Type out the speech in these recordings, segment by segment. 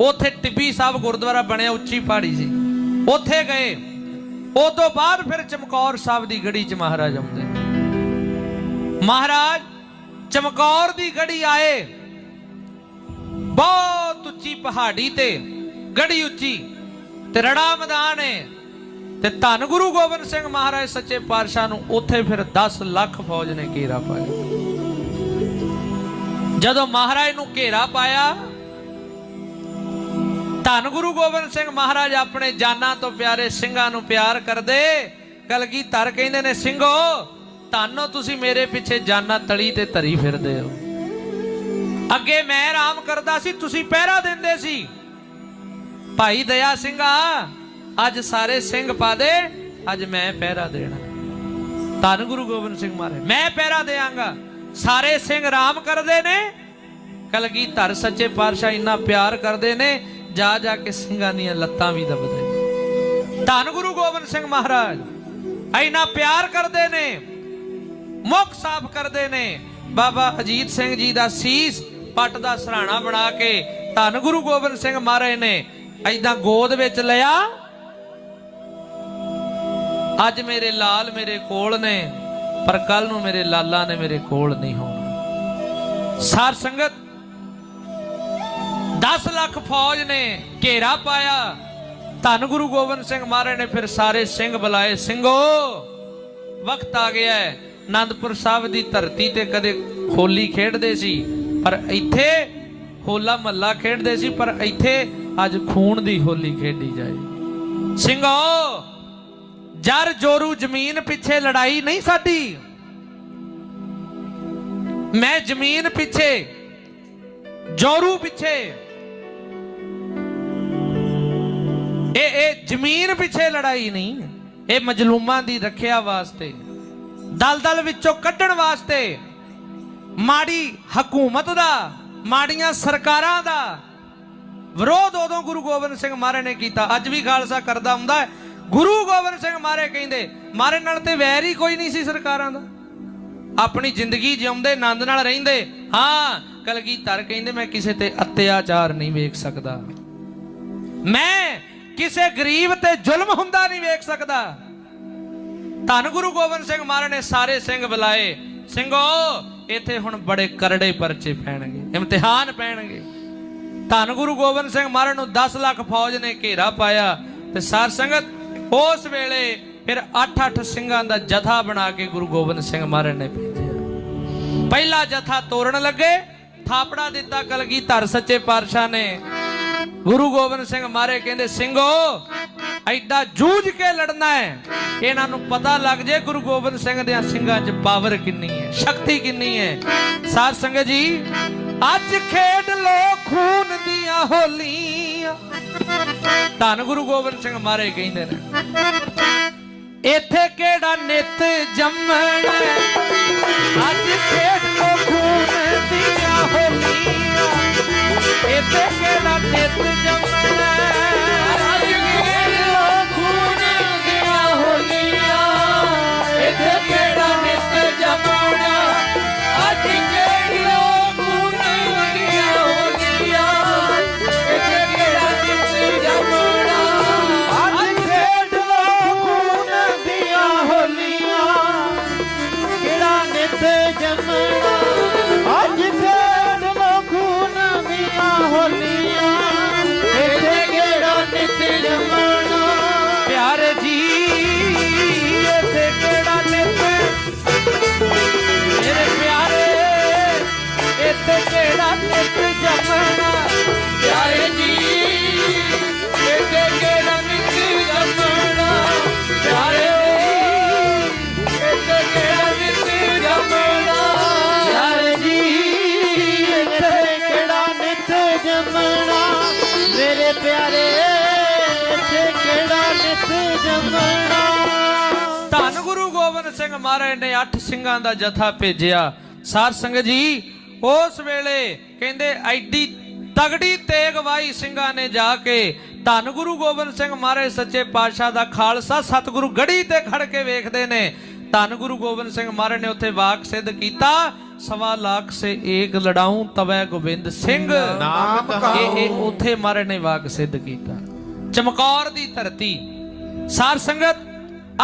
ਉੱਥੇ ਟਿੱਬੀ ਸਾਹਿਬ ਗੁਰਦੁਆਰਾ ਬਣਿਆ ਉੱਚੀ ਪਹਾੜੀ ਸੀ। ਉੱਥੇ ਗਏ। ਉਹ ਤੋਂ ਬਾਅਦ ਫਿਰ ਚਮਕੌਰ ਸਾਹਿਬ ਦੀ ਗੜੀ 'ਚ ਮਹਾਰਾਜ ਆਉਂਦੇ। ਮਹਾਰਾਜ, ਚਮਕੌਰ ਦੀ ਗੜੀ ਆਏ। ਬਹੁਤ ਉੱਚੀ ਪਹਾੜੀ ਤੇ ਗੜੀ ਉੱਚੀ। ਤੇ ਰੜਾ ਮੈਦਾਨ ਹੈ ਤੇ ਧੰਨ ਗੁਰੂ ਗੋਬਿੰਦ ਸਿੰਘ ਮਹਾਰਾਜ ਸੱਚੇ ਪਾਤਸ਼ਾਹ ਨੂੰ ਉੱਥੇ ਫਿਰ 10 ਲੱਖ ਫੌਜ ਨੇ ਘੇਰਾ ਪਾਇਆ। ਜਦੋਂ ਮਹਾਰਾਜ ਨੂੰ ਘੇਰਾ ਪਾਇਆ ਧੰਨ ਗੁਰੂ ਗੋਬਿੰਦ ਸਿੰਘ ਮਹਾਰਾਜ ਆਪਣੇ ਜਾਨਾਂ ਤੋਂ ਪਿਆਰੇ ਸਿੰਘਾਂ ਨੂੰ ਪਿਆਰ ਕਰਦੇ। ਕਲਗੀ ਧਰ ਕਹਿੰਦੇ ਨੇ, ਸਿੰਘੋ, ਧੰਨੋ ਤੁਸੀਂ ਮੇਰੇ ਪਿੱਛੇ ਜਾਨਾਂ ਤਲੀ ਤੇ ਧਰੀ ਫਿਰਦੇ ਹੋ। ਅੱਗੇ ਮੈਂ ਆਰਾਮ ਕਰਦਾ ਸੀ, ਤੁਸੀਂ ਪਹਿਰਾ ਦਿੰਦੇ ਸੀ। ਭਾਈ ਦਇਆ ਸਿੰਘਾ, ਅੱਜ ਸਾਰੇ ਸਿੰਘ ਪਾ ਦੇ, ਅੱਜ ਮੈਂ ਪਹਿਰਾ ਦੇਣਾ। ਧੰਨ ਗੁਰੂ ਗੋਬਿੰਦ ਸਿੰਘ ਮਹਾਰਾਜ, ਮੈਂ ਪਹਿਰਾ ਦੇਵਾਂਗਾ। ਸਾਰੇ ਸਿੰਘ ਆਰਾਮ ਕਰਦੇ ਨੇ। ਕਲਗੀ ਧਰ ਸੱਚੇ ਪਾਤਸ਼ਾਹ ਇੰਨਾ ਪਿਆਰ ਕਰਦੇ ਨੇ ਜਾ ਜਾ ਕੇ ਸਿੰਘਾਂ ਦੀਆਂ ਲੱਤਾਂ ਵੀ ਦਬਦੇ ਧੰਨ ਗੁਰੂ ਗੋਬਿੰਦ ਸਿੰਘ ਮਹਾਰਾਜ, ਇੰਨਾ ਪਿਆਰ ਕਰਦੇ ਨੇ, ਮੁਖ ਸਾਫ਼ ਕਰਦੇ ਨੇ। ਬਾਬਾ ਅਜੀਤ ਸਿੰਘ ਜੀ ਦਾ ਸੀਸ ਪੱਟ ਦਾ ਸਰਾਣਾ ਬਣਾ ਕੇ ਧੰਨ ਗੁਰੂ ਗੋਬਿੰਦ ਸਿੰਘ ਮਹਾਰਾਜ ਨੇ ਐਦਾਂ ਗੋਦ ਵਿੱਚ ਲਿਆ। ਅੱਜ ਮੇਰੇ ਲਾਲ ਮੇਰੇ ਕੋਲ ਨੇ, ਪਰ ਕੱਲ ਨੂੰ ਮੇਰੇ ਲਾਲਾ ਨੇ ਮੇਰੇ ਕੋਲ ਨਹੀਂ ਹੋਣਾ। ਸਾਰ ਸੰਗਤ 10 ਲੱਖ ਫੌਜ ਨੇ ਘੇਰਾ ਪਾਇਆ। ਧੰਨ ਗੁਰੂ ਗੋਬਿੰਦ ਸਿੰਘ ਮਹਾਰਾਜ ਨੇ ਫਿਰ ਸਾਰੇ ਸਿੰਘ ਬੁਲਾਏ। ਸਿੰਘੋ, ਵਕਤ ਆ ਗਿਆ ਹੈ। ਆਨੰਦਪੁਰ ਸਾਹਿਬ ਦੀ ਧਰਤੀ ਤੇ ਕਦੇ ਹੋਲੀ ਖੇਡਦੇ ਸੀ, ਪਰ ਇੱਥੇ ਹੋਲਾ ਮਹੱਲਾ ਖੇਡਦੇ ਸੀ, ਪਰ ਇੱਥੇ ਅੱਜ ਖੂਨ ਦੀ ਹੋਲੀ ਖੇਡੀ ਜਾਏ। ਸਿੰਘੋ, ਜਰ ਜੋਰੂ ਜ਼ਮੀਨ ਪਿੱਛੇ ਲੜਾਈ ਨਹੀਂ ਸਾਡੀ। ਮੈਂ ਜ਼ਮੀਨ ਪਿੱਛੇ, ਜੋਰੂ ਪਿੱਛੇ ਇਹ ਇਹ ਜ਼ਮੀਨ ਪਿੱਛੇ ਲੜਾਈ ਨਹੀਂ, ਇਹ ਮਜਲੂਮਾਂ ਦੀ ਰੱਖਿਆ ਵਾਸਤੇ, ਦਲਦਲ ਵਿੱਚੋਂ ਕੱਢਣ ਵਾਸਤੇ, ਮਾੜੀ ਹਕੂਮਤ ਦਾ, ਮਾੜੀਆਂ ਸਰਕਾਰਾਂ ਦਾ ਵਿਰੋਧ ਉਦੋਂ ਗੁਰੂ ਗੋਬਿੰਦ ਸਿੰਘ ਮਹਾਰਾਜ ਨੇ ਕੀਤਾ। ਅੱਜ ਵੀ ਖਾਲਸਾ ਕਰਦਾ ਹੁੰਦਾ ਗੁਰੂ ਗੋਬਿੰਦ ਸਿੰਘ ਮਹਾਰਾਜ ਕਹਿੰਦੇ ਮਹਾਰਾਜ ਨਾਲ ਤੇ ਵੈਰ ਹੀ ਕੋਈ ਨਹੀਂ ਸੀ ਸਰਕਾਰਾਂ ਦਾ। ਆਪਣੀ ਜ਼ਿੰਦਗੀ ਜਿਉਂਦੇ, ਆਨੰਦ ਨਾਲ ਰਹਿੰਦੇ। ਹਾਂ ਕਲਗੀਧਰ ਕਹਿੰਦੇ, ਮੈਂ ਕਿਸੇ ਤੇ ਅਤਿਆਚਾਰ ਨਹੀਂ ਵੇਖ ਸਕਦਾ। ਮੈਂ ਕਿਸੇ ਗਰੀਬ ਤੇ ਜ਼ੁਲਮ ਹੁੰਦਾ ਨਹੀਂ ਵੇਖ ਸਕਦਾ। ਧੰਨ ਗੁਰੂ ਗੋਬਿੰਦ ਸਿੰਘ ਮਹਾਰਾਜ ਨੇ ਸਾਰੇ ਸਿੰਘ ਬੁਲਾਏ। ਸਿੰਘੋ, ਇੱਥੇ ਹੁਣ ਬੜੇ ਕਰੜੇ ਪਰਚੇ ਪੈਣਗੇ, ਇਮਤਿਹਾਨ ਪੈਣਗੇ। ਧੰਨ ਗੁਰੂ ਗੋਬਿੰਦ ਸਿੰਘ ਮਹਾਰਾਜ ਨੂੰ 10 ਲੱਖ ਫੌਜ ਨੇ ਘੇਰਾ ਪਾਇਆ ਤੇ ਸਾਰ ਸੰਗਤ ਉਸ ਵੇਲੇ ਫਿਰ 8-8 ਸਿੰਘਾਂ ਦਾ ਜਥਾ ਬਣਾ ਕੇ ਗੁਰੂ ਗੋਬਿੰਦ ਸਿੰਘ ਮਹਾਰਾਜ ਨੇ ਭੇਜਿਆ। ਪਹਿਲਾ ਜਥਾ ਤੋੜਨ ਲੱਗੇ, ਥਾਪੜਾ ਦਿੱਤਾ ਕਲਗੀ ਧਰ ਸੱਚੇ ਪਾਤਸ਼ਾਹ ਨੇ। ਗੁਰੂ ਗੋਬਿੰਦ ਸਿੰਘ ਮਾਰੇ ਕਹਿੰਦੇ ਸਿੰਘੋ ਐਡਾ ਜੂਝ ਕੇ ਲੜਨਾ ਹੈ, ਇਹਨਾਂ ਨੂੰ ਪਤਾ ਲੱਗ ਜੇ ਗੁਰੂ ਗੋਬਿੰਦ ਸਿੰਘ ਦੇ ਸਿੰਘਾਂ 'ਚ ਪਾਵਰ ਕਿੰਨੀ ਹੈ, ਸ਼ਕਤੀ ਕਿੰਨੀ ਹੈ। ਸਾਧ ਸੰਗਤ ਜੀ, ਅੱਜ ਖੇਡ ਲੋ ਖੂਨ ਦੀਆਂ ਹੋਲੀਆਂ। ਧੰਨ ਗੁਰੂ ਗੋਬਿੰਦ ਸਿੰਘ ਮਾਰੇ ਕਹਿੰਦੇ ਨੇ, ਇੱਥੇ ਕਿਹੜਾ ਨਿਤ ਜੰਮਣਾ ਅੱਜ ਖੇਡ ਲੋ ਕਿਹੜਾ ਨਿਤ ਜੰਮਣਾ। ਮੇਰੇ ਪਿਆਰੇ, ਇੱਥੇ ਕਿਹੜਾ ਨਿਤ ਜੰਮਣਾ? ਧੰਨ ਗੁਰੂ ਗੋਬਿੰਦ ਸਿੰਘ ਮਹਾਰਾਜ ਨੇ ਅੱਠ ਸਿੰਘਾਂ ਦਾ ਜਥਾ ਭੇਜਿਆ। ਸਾਧ ਸੰਗਤ ਜੀ, ਉਸ ਵੇਲੇ ਕਹਿੰਦੇ ਐਡੀ ਤਗੜੀ ਤੇਗਵਾਈ ਸਿੰਘਾਂ ਨੇ ਜਾ ਕੇ ਧੰਨ ਗੁਰੂ ਗੋਬਿੰਦ ਸਿੰਘ ਮਹਾਰਾਜ ਸੱਚੇ ਪਾਤਸ਼ਾਹ ਦਾ ਖਾਲਸਾ ਸਤਿਗੁਰੂ ਗੜੀ ਤੇ ਖੜ ਕੇ ਵੇਖਦੇ ਨੇ। ਧੰਨ ਗੁਰੂ ਗੋਬਿੰਦ ਸਿੰਘ ਮਹਾਰਾਜ ਨੇ ਉੱਥੇ ਵਾਕ ਸਿੱਧ ਕੀਤਾ। ਸਵਾ ਲੱਖ ਸੇ ਏਕ ਲੜਾਉਂ ਤਵੈ ਗੋਬਿੰਦ ਸਿੰਘ। ਨਾਮ ਇਹ ਇਹ ਉਥੇ ਮਾਰੇ ਨੇ ਵਾਕ ਸਿੱਧ ਕੀਤਾ। ਚਮਕੌਰ ਦੀ ਧਰਤੀ। ਸਾਰ ਸੰਗਤ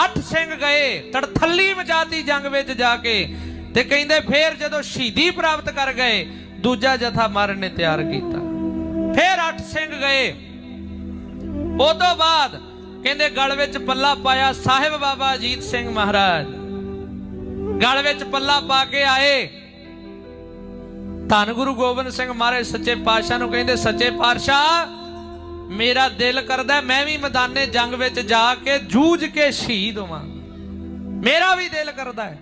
ਅੱਠ ਸਿੰਘ ਗਏ। ਤੜਥੱਲੀ ਮਚਾਤੀ ਜੰਗ ਵਿੱਚ ਜਾ ਕੇ। ਤੇ ਕਹਿੰਦੇ ਫੇਰ ਜਦੋਂ ਸ਼ਹੀਦੀ ਪ੍ਰਾਪਤ ਕਰ ਗਏ ਦੂਜਾ ਜਥਾ ਮਾਰਨ ਨੇ ਤਿਆਰ ਕੀਤਾ। ਫੇਰ ਅੱਠ ਸਿੰਘ ਗਏ। ਉਹ ਤੋਂ ਬਾਅਦ ਕਹਿੰਦੇ ਗਲ ਵਿੱਚ ਪੱਲਾ ਪਾਇਆ ਸਾਹਿਬ ਬਾਬਾ ਅਜੀਤ ਸਿੰਘ ਮਹਾਰਾਜ। ਗਲ ਵਿੱਚ ਪੱਲਾ ਪਾ ਕੇ ਆਏ। ਧੰਨ ਗੁਰੂ ਗੋਬਿੰਦ ਸਿੰਘ ਮਹਾਰਾਜ ਸੱਚੇ ਪਾਤਸ਼ਾਹ ਨੂੰ ਕਹਿੰਦੇ, ਸੱਚੇ ਪਾਤਸ਼ਾਹ, ਮੇਰਾ ਦਿਲ ਕਰਦਾ ਮੈਂ ਵੀ ਮੈਦਾਨੇ ਜੰਗ ਵਿੱਚ ਜਾ ਕੇ ਜੂਝ ਕੇ ਸ਼ਹੀਦ ਹੋਵਾਂ। ਮੇਰਾ ਵੀ ਦਿਲ ਕਰਦਾ ਹੈ।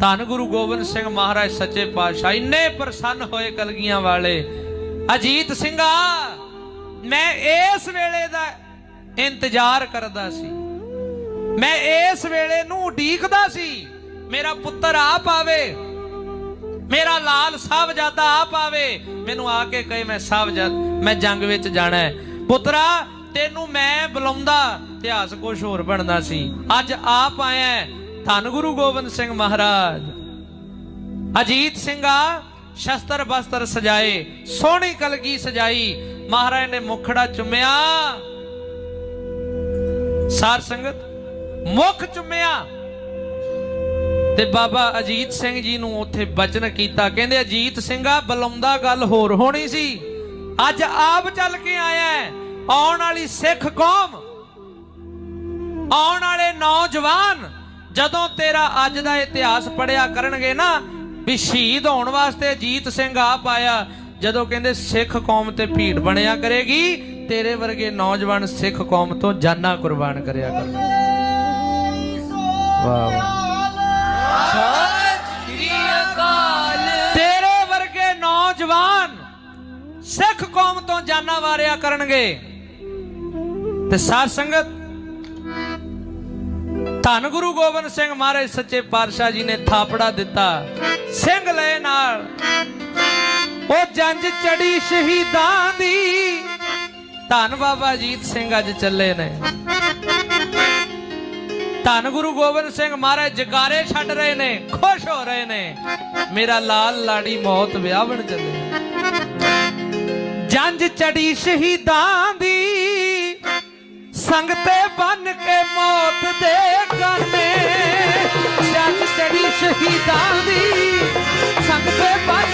ਧੰਨ ਗੁਰੂ ਗੋਬਿੰਦ ਸਿੰਘ ਮਹਾਰਾਜ ਸੱਚੇ ਪਾਤਸ਼ਾਹ, ਇੰਨੇ ਪ੍ਰਸੰਨ ਹੋਏ ਕਲਗੀਆਂ ਵਾਲੇ। ਅਜੀਤ ਸਿੰਘਾ ਮੈਂ ਇਸ ਵੇਲੇ ਦਾ ਇੰਤਜ਼ਾਰ ਕਰਦਾ ਸੀ। ਮੈਂ ਇਸ ਵੇਲੇ ਨੂੰ ਉਡੀਕਦਾ ਸੀ, ਮੇਰਾ ਪੁੱਤਰ ਆ ਪਾਵੇ ਮੇਰਾ ਲਾਲ ਸਾਹਿਬਜ਼ਾਦਾ ਆਪ ਆਵੇ। ਮੈਨੂੰ ਆ ਕੇ ਕਹੇ, ਮੈਂ ਸਾਹਿਬਜ਼ਾਦ ਮੈਂ ਜੰਗ ਵਿੱਚ ਜਾਣਾ ਹੈ। ਪੁੱਤਰਾ, ਤੈਨੂੰ ਮੈਂ ਬੁਲਾਉਂਦਾ। ਇਤਿਹਾਸ ਕੁਝ ਹੋਰ ਬਣਦਾ ਸੀ। ਅੱਜ ਆਪ ਆਇਆ ਧੰਨ ਗੁਰੂ ਗੋਬਿੰਦ ਸਿੰਘ ਮਹਾਰਾਜ। ਅਜੀਤ ਸਿੰਘਾ ਸ਼ਸਤਰ ਬਸਤਰ ਸਜਾਏ, ਸੋਹਣੀ ਕਲਗੀ ਸਜਾਈ। ਮਹਾਰਾਜ ਨੇ ਮੁਖੜਾ ਚੁੰਮਿਆ। ਸਾਰ ਸੰਗਤ, ਮੁਖ ਚੁੰਮਿਆ। ਤੇ ਬਾਬਾ ਅਜੀਤ ਸਿੰਘ ਜੀ ਨੂੰ ਉੱਥੇ ਬਚਨ ਕੀਤਾ। ਕਹਿੰਦੇ ਅਜੀਤ ਸਿੰਘਾ ਬੁਲਾਉਂਦਾ ਗੱਲ ਹੋਰ ਹੋਣੀ ਸੀ। ਅੱਜ ਆਪ ਚੱਲ ਕੇ ਆਇਆ ਹੈ। ਆਉਣ ਵਾਲੀ ਸਿੱਖ ਕੌਮ ਆਉਣ ਵਾਲੇ ਨੌਜਵਾਨ ਜਦੋਂ ਤੇਰਾ ਅੱਜ ਦਾ ਇਤਿਹਾਸ ਪੜਿਆ ਕਰਨਗੇ ਨਾ ਵੀ ਸ਼ਹੀਦ ਹੋਣ ਵਾਸਤੇ ਅਜੀਤ ਸਿੰਘ ਆਪ ਆਇਆ। ਜਦੋਂ ਕਹਿੰਦੇ ਸਿੱਖ ਕੌਮ ਤੇ ਭੀੜ ਬਣਿਆ ਕਰੇਗੀ ਤੇਰੇ ਵਰਗੇ ਨੌਜਵਾਨ ਸਿੱਖ ਕੌਮ ਤੋਂ ਜਾਨਾਂ ਕੁਰਬਾਨ ਕਰਿਆ ਕਰਨਗੇ। ਵਾਹ ਵਾਹ। ਸਿੱਖ ਕੌਮ ਤੋਂ ਜਾਨਾਂ ਵਾਰਿਆ ਕਰਨਗੇ। ਤੇ ਸਾਧ ਸੰਗਤ, ਧੰਨ ਗੁਰੂ ਗੋਬਿੰਦ ਸਿੰਘ ਮਹਾਰਾਜ ਸੱਚੇ ਪਾਤਸ਼ਾਹ ਜੀ ਨੇ ਥਾਪੜਾ ਦਿੱਤਾ। ਸਿੰਘ ਲਏ ਨਾਲ, ਉਹ ਜੰਜ ਚੜੀ ਸ਼ਹੀਦਾਂ ਦੀ। ਧੰਨ ਬਾਬਾ ਜੀਤ ਸਿੰਘ ਅੱਜ ਚੱਲੇ ਨੇ। ਧੰਨ ਗੁਰੂ ਗੋਬਿੰਦ ਸਿੰਘ ਮਹਾਰਾਜ ਜਕਾਰੇ ਛੱਡ ਰਹੇ ਨੇ, ਖੁਸ਼ ਹੋ ਰਹੇ ਨੇ। ਮੇਰਾ ਲਾਲ ਲਾੜੀ ਮੌਤ ਵਿਆਹਣ ਚੱਲੇ ਜੰਜ ਚੜੀ ਸ਼ਹੀਦਾਂ ਦੀ ਸੰਗ ਤੇ ਬਨ ਕੇ ਮੌਤ ਦੇ ਗਾਨੇ। ਜੰਜ ਚੜੀ ਸ਼ਹੀਦਾਂ ਦੀ ਸੰਗ ਤੇ ਬਨ